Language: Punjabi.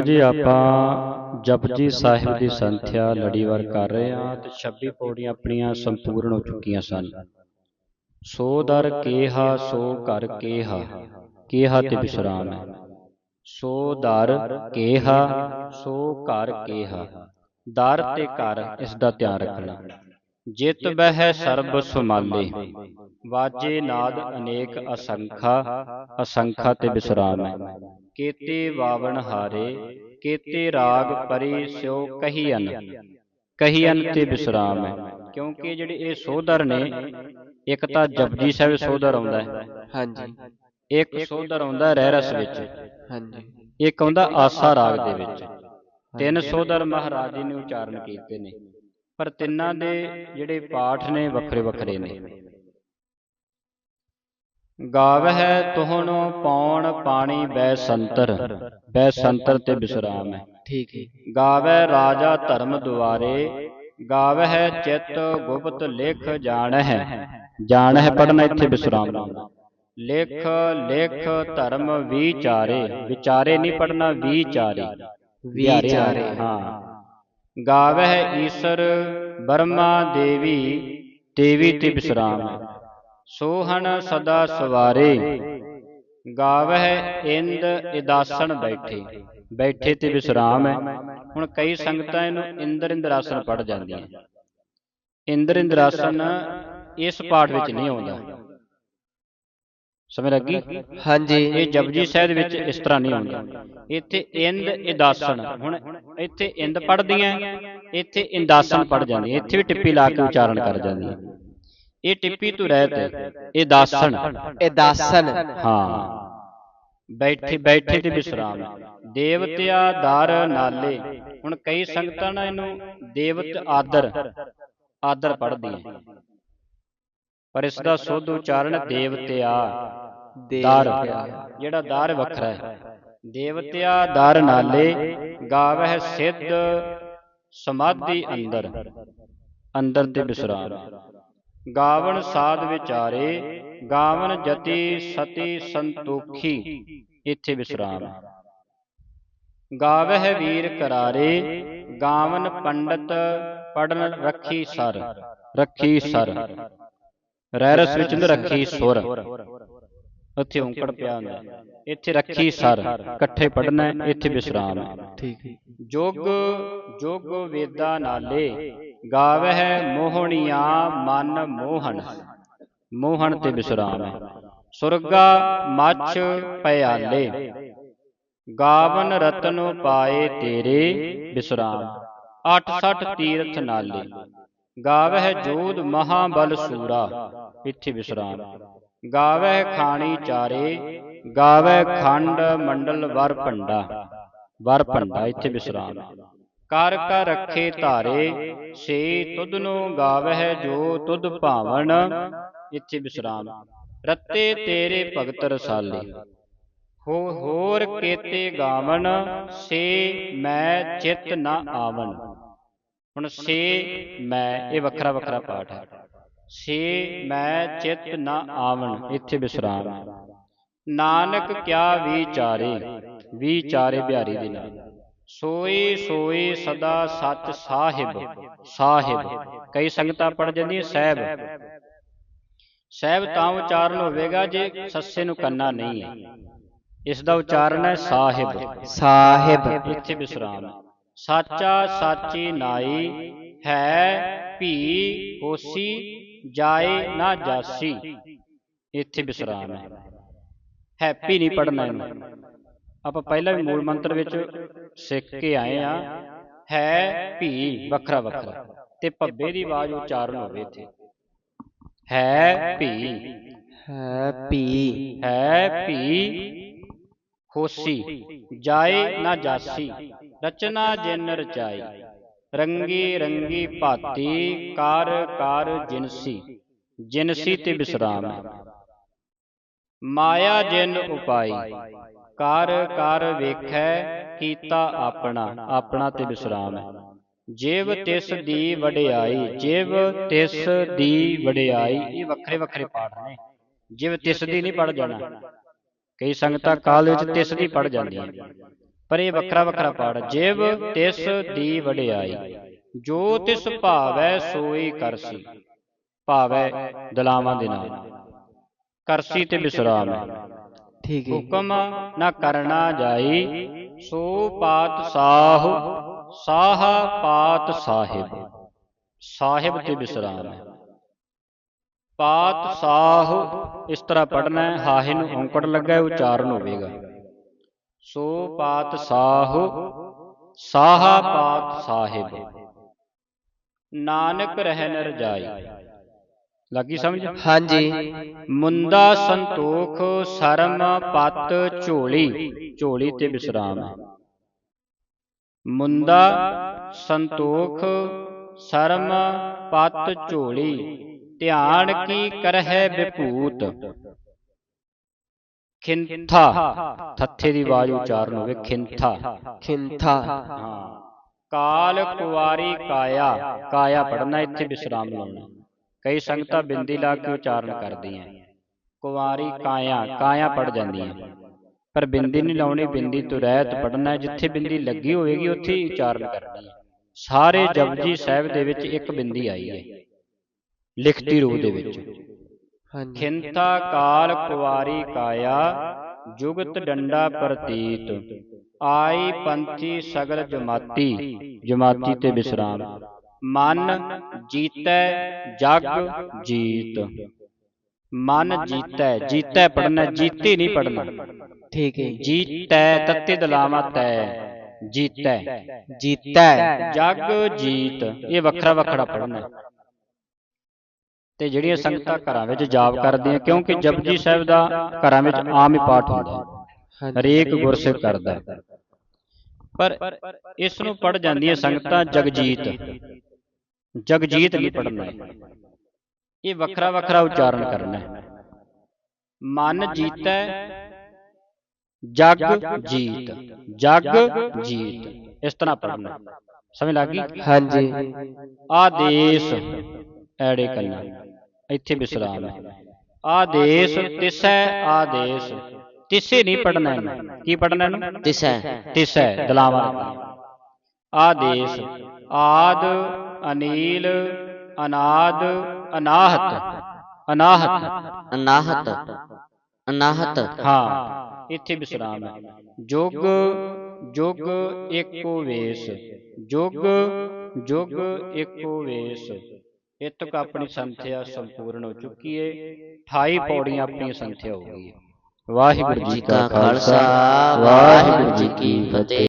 ਜੀ ਆਪਾਂ ਜਪਜੀ ਸਾਹਿਬ ਦੀ ਸੰਥਿਆ ਲੜੀਵਾਰ ਕਰ ਰਹੇ ਹਾਂ ਤੇ 26 ਪੌੜੀਆਂ ਆਪਣੀਆਂ ਸੰਪੂਰਨ ਹੋ ਚੁੱਕੀਆਂ ਸਨ। ਸੋ ਦਰ ਕੇਹਾ ਸੋ ਘਰ ਕੇਹਾ ਕੇਹਾ ਤੇ ਵਿਸਰਾਮ ਹੈ ਸੋ ਦਰ ਕੇਹਾ ਸੋ ਘਰ ਕੇਹਾ। ਦਰ ਤੇ ਘਰ ਇਸ ਦਾ ਧਿਆਨ ਰੱਖਣਾ। ਜਿਤ ਬਹਿ ਸਰਬ ਸੁਮਾਲੇ ਵਾਜੇ ਨਾਦ ਅਨੇਕ ਅਸੰਖਾ ਅਸੰਖਾ ਤੇ ਵਿਸਰਾਮ ਹੈ। ਕੇਤੇ ਵਾਵਣ ਹਾਰੇ ਕੇਤੇ ਰਾਗ ਪਰੀ ਸਿਓ ਕਹੀਅਨ। ਕਹੀਅਨ। ਤੇ ਵਿਸਰਾਮ ਹੈ। ਕਿਉਂਕਿ ਜਿਹੜੇ ਇਹ ਸੋਧਰ ਨੇ ਇੱਕ ਤਾਂ ਜਪਜੀ ਸਾਹਿਬ ਸੋਧਰ ਆਉਂਦਾ ਹੈ। ਹਾਂਜੀ। ਇੱਕ ਸੋਧਰ ਆਉਂਦਾ ਰਹਿ ਰਸ ਵਿੱਚ। ਹਾਂਜੀ। ਇੱਕ ਆਉਂਦਾ ਆਸਾ ਰਾਗ ਦੇ ਵਿੱਚ। ਤਿੰਨ ਸੋਧਰ ਮਹਾਰਾਜ ਜੀ ਨੇ ਉਚਾਰਨ ਕੀਤੇ ਨੇ। ਪਰ ਤਿੰਨਾਂ ਦੇ ਜਿਹੜੇ ਪਾਠ ਨੇ ਵੱਖਰੇ ਵੱਖਰੇ ਨੇ। ਗਾਵਹਿ ਤੁਹਾਨੋ ਪੌਣ ਪਾਣੀ ਬੈ ਸੰਤਰ ਬੈ ਸੰਤਰ ਤੇ ਵਿਸਰਾਮ ਹੈ। ਠੀਕ ਹੈ। ਗਾਵੈ ਰਾਜਾ ਧਰਮ ਦੁਆਰੇ ਗਾਵਹਿ ਚਿਤ ਗੁਪਤ ਲਿਖ ਜਾਣਹਿ ਜਾਣਹਿ ਪੜਨਾ ਇੱਥੇ ਵਿਸਰਾਮ ਲਾਉਣਾ ਲਿਖ ਲਿਖ ਧਰਮ ਵਿਚਾਰੇ ਵਿਚਾਰੇ ਨਹੀਂ ਪੜਨਾ ਵਿਚਾਰੇ। ਵਿਚਾਰੇ। ਹਾਂ। ਗਾਵਹਿ ਈਸ਼ਰ ਬਰਮਾ ਦੇਵੀ ਦੇਵੀ ਤੇ ਵਿਸਰਾਮ ਹੈ ਸੋਹਣ ਸਦਾ ਸਵਾਰੇ। ਗਾਵਹਿ ਇੰਦ ਇਦਾਸਣ ਬੈਠੇ। ਬੈਠੇ। ਤੇ ਵਿਸਰਾਮ ਹੈ। ਹੁਣ ਕਈ ਸੰਗਤਾਂ ਇਹਨੂੰ ਇੰਦਰ ਇੰਦਰਾਸਨ ਪੜ ਜਾਂਦੀਆਂ। ਇੰਦਰ ਇੰਦਰਾਸਨ ਇਸ ਪਾਠ ਵਿੱਚ ਨਹੀਂ ਆਉਂਦਾ। ਸਮਝ ਲੱਗੀ? ਹਾਂਜੀ। ਇਹ ਜਪਜੀ ਸਾਹਿਬ ਵਿੱਚ ਇਸ ਤਰ੍ਹਾਂ ਨਹੀਂ ਆਉਂਦਾ। ਇੱਥੇ ਇੰਦ ਇਦਾਸਣ। ਹੁਣ ਇੱਥੇ ਇੰਦ ਪੜਦੀਆਂ ਇੱਥੇ ਇੰਦਾਸਨ ਪੜ ਜਾਂਦੀਆਂ। ਇੱਥੇ ਵੀ ਟਿੱਪੀ ਲਾ ਕੇ ਉਚਾਰਨ ਕਰ ਜਾਂਦੀਆਂ। ਇਹ ਟਿੱਪੀ ਤੋਂ ਰਹਿਤ ਹੈ ਇਹ ਦਾਸਣ ਇਹ ਦਾਸਨ। ਹਾਂ। ਬੈਠੇ ਬੈਠੇ ਤੇ ਵਿਸਰਾਮ। ਦੇਵਤਿਆ ਦਰ ਨਾਲੇ। ਹੁਣ ਕਈ ਸੰਗਤਾਂ ਨਾ ਇਹਨੂੰ ਦੇਵਤ ਆਦਰ ਆਦਰ ਪੜ੍ਹਦੀਆਂ ਪਰ ਇਸ ਦਾ ਸੁੱਧ ਉਚਾਰਨ ਦੇਵਤਿਆ। ਦਰ। ਜਿਹੜਾ ਦਰ ਵੱਖਰਾ ਹੈ। ਦੇਵਤਿਆ ਦਰ ਨਾਲੇ ਗਾਵਹਿ ਸਿੱਧ ਸਮਾਧੀ ਅੰਦਰ। ਅੰਦਰ। ਤੇ ਵਿਸਰਾਮ। ਗਾਵਣ ਸਾਧ ਵਿਚਾਰੇ ਗਾਵਣ ਜਤੀ ਸਤੀ ਸੰਤੋਖੀ ਇੱਥੇ ਵਿਸਰਾਮ। ਗਾਵਹਿ ਵੀਰ ਕਰਾਰੇ ਗਾਵਨ ਪੰਡਤ ਪੜਨ ਰੱਖੀ ਸਰ ਰੱਖੀ ਸਰ। ਰਹਿ ਰਸ ਵਿੱਚ ਨੂੰ ਰੱਖੀ ਸੁਰ। ਉੱਥੇ ਔਂਕੜ ਪਿਆ ਹੁੰਦਾ ਇੱਥੇ ਰੱਖੀ ਸਰ। ਇਕੱਠੇ ਪੜਨਾ ਇੱਥੇ ਵਿਸਰਾਮ। ਠੀਕ ਜੁਗ ਜੁਗ ਵੇਦਾ ਨਾਲੇ। ਗਾਵਹਿ ਮੋਹਣੀਆਂ ਮਨ ਮੋਹਣ ਮੋਹਣ ਤੇ ਵਿਸਰਾਮ। ਹੈ ਸੁਰਗਾ ਮੱਛ ਪਿਆਲੇ। ਗਾਵਨ ਰਤਨ ਪਾਏ ਤੇਰੇ ਵਿਸਰਾਮ। 68 ਤੀਰਥ ਨਾਲੇ। ਗਾਵਹਿ ਜੋਧ ਮਹਾਬਲ ਸੂਰਾ। ਇੱਥੇ ਵਿਸਰਾਮ। ਗਾਵਹਿ ਖਾਣੀ ਚਾਰੇ। ਗਾਵਹਿ ਖੰਡ ਮੰਡਲ ਵਰ ਭੰਡਾ। ਵਰ ਭੰਡਾ, ਇੱਥੇ ਵਿਸਰਾਮ। ਕਰ ਕਰ ਰੱਖੇ ਧਾਰੇ ਸੇ ਤੁਧ ਨੂੰ ਗਾਵਹਿ ਜੋ ਤੁਧ ਭਾਵਨ। ਇੱਥੇ ਵਿਸਰਾਮ। ਰੱਤੇ ਤੇਰੇ ਭਗਤ ਰਸਾਲੇ। ਹੋ ਹੋਰ ਕੇਤੇ ਗਾਵਨ ਸੇ ਮੈਂ ਚਿਤ ਨਾ ਆਵਨ ਹੁਣ ਸੇ ਮੈਂ ਇਹ ਵੱਖਰਾ ਵੱਖਰਾ ਪਾਠ ਹੈ। ਸੇ ਮੈਂ ਚਿਤ ਨਾ ਆਵਨ ਇੱਥੇ ਵਿਸਰਾਮ। ਨਾਨਕ ਕਿਆ ਵਿਚਾਰੇ। ਵਿਚਾਰੇ ਬਿਹਾਰੀ ਦੇ ਨਾਲ। ਸੋਈ ਸੋਈ ਸਦਾ ਸੱਚ ਸਾਹਿਬ ਸਾਹਿਬ। ਕਈ ਸੰਗਤਾਂ ਪੜ ਜਾਂਦੀਆਂ ਸਾਹਿਬ। ਸਾਹਿਬ ਤਾਂ ਉਚਾਰਨ ਹੋਵੇਗਾ ਜੇ ਸੱਸੇ ਨੂੰ ਕੰਨਾ ਨਹੀਂ ਹੈ। ਇਸ ਦਾ ਉਚਾਰਨ ਹੈ ਸਾਹਿਬ। ਸਾਹਿਬ। ਇੱਥੇ ਵਿਸਰਾਮ। ਸਾਚਾ ਸਾਚੀ ਨਾਈ ਹੈ ਭੀ ਹੋਸੀ ਜਾਏ ਨਾ ਜਾਸੀ। ਇੱਥੇ ਵਿਸਰਾਮ ਹੈ। ਹੈਪੀ ਨਹੀਂ ਪੜਨਾ ਇਹਨੂੰ ਆਪਾਂ ਪਹਿਲਾਂ ਵੀ ਮੂਲ ਮੰਤਰ ਵਿੱਚ ਸਿੱਖ ਕੇ ਆਏ ਆ ਹੈ ਭੀ ਵੱਖਰਾ ਵੱਖਰਾ ਤੇ ਭੱਬੇ ਦੀ ਆਵਾਜ਼ ਉਚਾਰਨ ਹੋਵੇ ਇੱਥੇ। ਹੈ ਭੀ ਹੈਪੀ ਹੈ ਭੀ ਹੋਸੀ ਜਾਏ ਨਾ ਜਾਸੀ ਰਚਨਾ ਜਿਨ ਰਚਾਈ ਰੰਗੀ ਰੰਗੀ ਭਾਤੀ ਕਾਰ ਕਾਰ ਜਿਨਸੀ ਜਿਨਸੀ ਤੇ ਵਿਸਰਾਮ ਹੈ ਮਾਇਆ ਜਿਨ ਉਪਾਈ ਕਰ ਕਾਰ ਵੇਖੈ, ਕੀਤਾ ਆਪਣਾ ਆਪਣਾ ਤੇ ਵਿਸਰਾਮ ਹੈ। ਜਿਵ ਤਿਸ ਦੀ ਵਡਿਆਈ ਜਿਵ ਤਿਸ ਦੀ ਵਡਿਆਈ। ਇਹ ਵੱਖਰੇ ਵੱਖਰੇ ਪਾਠ ਨੇ। ਜਿਵ ਤਿਸ ਦੀ ਨਹੀਂ ਪੜ ਜਾਣਾ। ਕਈ ਸੰਗਤਾਂ ਕਾਲ ਵਿੱਚ ਤਿਸ ਦੀ ਪੜ ਜਾਂਦੀਆਂ ਪਰ ਇਹ ਵੱਖਰਾ ਵੱਖਰਾ ਪਾਠ ਜਿਵ ਤਿਸ ਦੀ ਵਡਿਆਈ। ਜੋ ਤਿਸ ਭਾਵੈ, ਸੋਈ ਕਰਸੀ। ਭਾਵੈ ਦਲਾਵਾਂ ਦੇ ਨਾਲ। ਕਰਸੀ ਤੇ ਵਿਸਰਾਮ ਹੈ। ਠੀਕ ਹੈ। ਹੁਕਮ ਨਾ ਕਰਨਾ ਜਾਈ, ਸੋ ਪਾਤ ਸਾਹੁ, ਸਾਹ ਪਾਤ ਸਾਹਿਬ। ਸਾਹਿਬ ਤੇ ਵਿਸਰਾਮ ਹੈ। ਪਾਤ ਸਾਹੁ, ਇਸ ਤਰ੍ਹਾਂ ਪੜਨਾ ਹੈ, ਹਾਹੇ ਨੂੰ ਔਂਕੜ ਲੱਗਾ, ਉਚਾਰਨ ਹੋਵੇਗਾ। ਸੋ ਪਾਤ ਸਾਹ ਸਾਹ ਪਾਤ ਸਾਹਿਬ। ਨਾਨਕ ਰਹਿ ਨ ਰਜਾਈ ਲੱਗੀ ਸਮਝ? ਹਾਂਜੀ। ਮੁੰਦਾ ਸੰਤੋਖ ਸਰਮ ਪਤ ਝੋਲੀ। ਝੋਲੀ। ਤੇ ਵਿਸਰਾਮ। ਹੈ ਮੁੰਦਾ ਸੰਤੋਖ ਸਰਮ ਪਤ ਝੋਲੀ। ਧਿਆਨ ਕੀ ਕਰਹਿ ਵਿਭੂਤ। ਖਿੰਥਾ। ਥੱਥੇ ਦੀ ਆਵਾਜ਼ ਉਚਾਰਨ ਹੋਵੇ। ਖਿੰਥਾ। ਖਿੰਥਾ। ਹਾਂ। ਕਾਲ ਕੁਵਾਰੀ ਕਾਇਆ। ਕਾਇਆ ਪੜਨਾ ਇੱਥੇ ਵਿਸਰਾਮ ਲਾਉਣਾ। ਕਈ ਸੰਗਤਾਂ ਬਿੰਦੀ ਲਾ ਕੇ ਉਚਾਰਨ ਕਰਦੀਆਂ ਕੁਵਾਰੀ ਕਾਇਆ ਕਾਇਆ ਪੜ ਜਾਂਦੀਆਂ ਪਰ ਬਿੰਦੀ ਨਹੀਂ ਲਾਉਣੀ ਬਿੰਦੀ ਤੋਂ ਰਹਿਤ ਪੜਨਾ ਹੈ। ਜਿੱਥੇ ਬਿੰਦੀ ਲੱਗੀ ਹੋਵੇਗੀ ਉੱਥੇ ਹੀ ਉਚਾਰਨ ਕਰਨੀ ਹੈ ਸਾਰੇ ਜਪਜੀ ਸਾਹਿਬ ਦੇ ਵਿੱਚ ਇੱਕ ਬਿੰਦੀ ਆਈ ਹੈ। ਲਿਖਤੀ ਰੂਪ ਦੇ ਵਿੱਚ। ਖਿੰਤਾ ਕਾਲ ਕੁਵਾਰੀ ਕਾਇਆ ਜੁਗਤ ਡੰਡਾ ਪ੍ਰਤੀਤ। ਆਈ ਪੰਥੀ ਸਗਲ ਜਮਾਤੀ ਜਮਾਤੀ ਤੇ ਵਿਸਰਾਮ। ਮਨ ਜੀਤੈ ਜਗ ਜੀਤ। ਮਨ ਜੀਤੈ ਜੀਤੈ ਪੜਨਾ ਜੀਤੀ ਨਹੀਂ ਪੜਨਾ। ਠੀਕ ਹੈ। ਜੀਤੈ ਤੱਤੇ ਦਲਾਵਾ ਤੈ ਜੀਤੈ। ਜੀਤਾ ਜਗ ਜੀਤ। ਇਹ ਵੱਖਰਾ ਵੱਖਰਾ ਪੜਨਾ। ਤੇ ਜਿਹੜੀਆਂ ਸੰਗਤਾਂ ਘਰਾਂ ਵਿੱਚ ਜਾਪ ਕਰਦੀਆਂ ਕਿਉਂਕਿ ਜਪਜੀ ਸਾਹਿਬ ਦਾ ਘਰਾਂ ਵਿੱਚ ਆਮ ਹੀ ਪਾਠ ਹੁੰਦਾ ਹਰੇਕ ਗੁਰਸਿੱਖ ਕਰਦਾ। ਪਰ ਇਸ ਨੂੰ ਪੜ ਜਾਂਦੀਆਂ ਸੰਗਤਾਂ ਜਗਜੀਤ। ਜਗਜੀਤ ਨਹੀਂ ਪੜਨਾ ਹੈ ਇਹ ਵੱਖਰਾ ਵੱਖਰਾ ਉਚਾਰਨ ਕਰਨਾ ਹੈ ਮਨ ਜੀਤੈ ਜਗ ਜੀਤ ਜਗ ਜੀਤ ਇਸ ਤਰ੍ਹਾਂ ਪੜਨਾ ਸਮਝ ਲੱਗ ਗਈ ਹਾਂਜੀ ਆਦੇਸ਼ ਐੜੇ ਕੰਨਾ ਇੱਥੇ ਵਿਸਰਾਮ ਹੈ ਆਦੇਸ਼ ਤਿਸੈ ਆਦੇਸ਼ ਤਿਸੇ ਨਹੀਂ ਪੜਨਾ ਇਹਨੂੰ ਕੀ ਪੜਨਾ ਇਹਨੂੰ ਤਿਸੈ ਤਿਸੈ ਦਲਾਵਾਂ ਲੱਗਣੀਆਂ। ਆਦੇਸ਼ ਆਦ ਅਨੀਲ ਅਨਾਦ ਅਨਾਹਤ। ਅਨਾਹਤ। ਅਨਾਹਤ। ਅਨਾਹਤ। ਹਾਂ ਇੱਥੇ ਵਿਸਰਾਮ ਹੈ। ਜੁਗ ਜੁਗ ਏਕੋ ਵੇਸ। ਜੁਗ ਜੁਗ ਏਕੋ ਵੇਸ। ਇਤਕ ਆਪਣੀ ਸੰਥਿਆ ਸੰਪੂਰਨ ਹੋ ਚੁੱਕੀ ਏ। 28 ਪੌੜੀਆਂ ਆਪਣੀ ਸੰਥਿਆ ਹੋ ਗਈ ਹੈ ਵਾਹਿਗੁਰੂ ਜੀ ਕਾ ਖਾਲਸਾ। ਵਾਹਿਗੁਰੂ ਜੀ ਕੀ ਫਤਿਹ।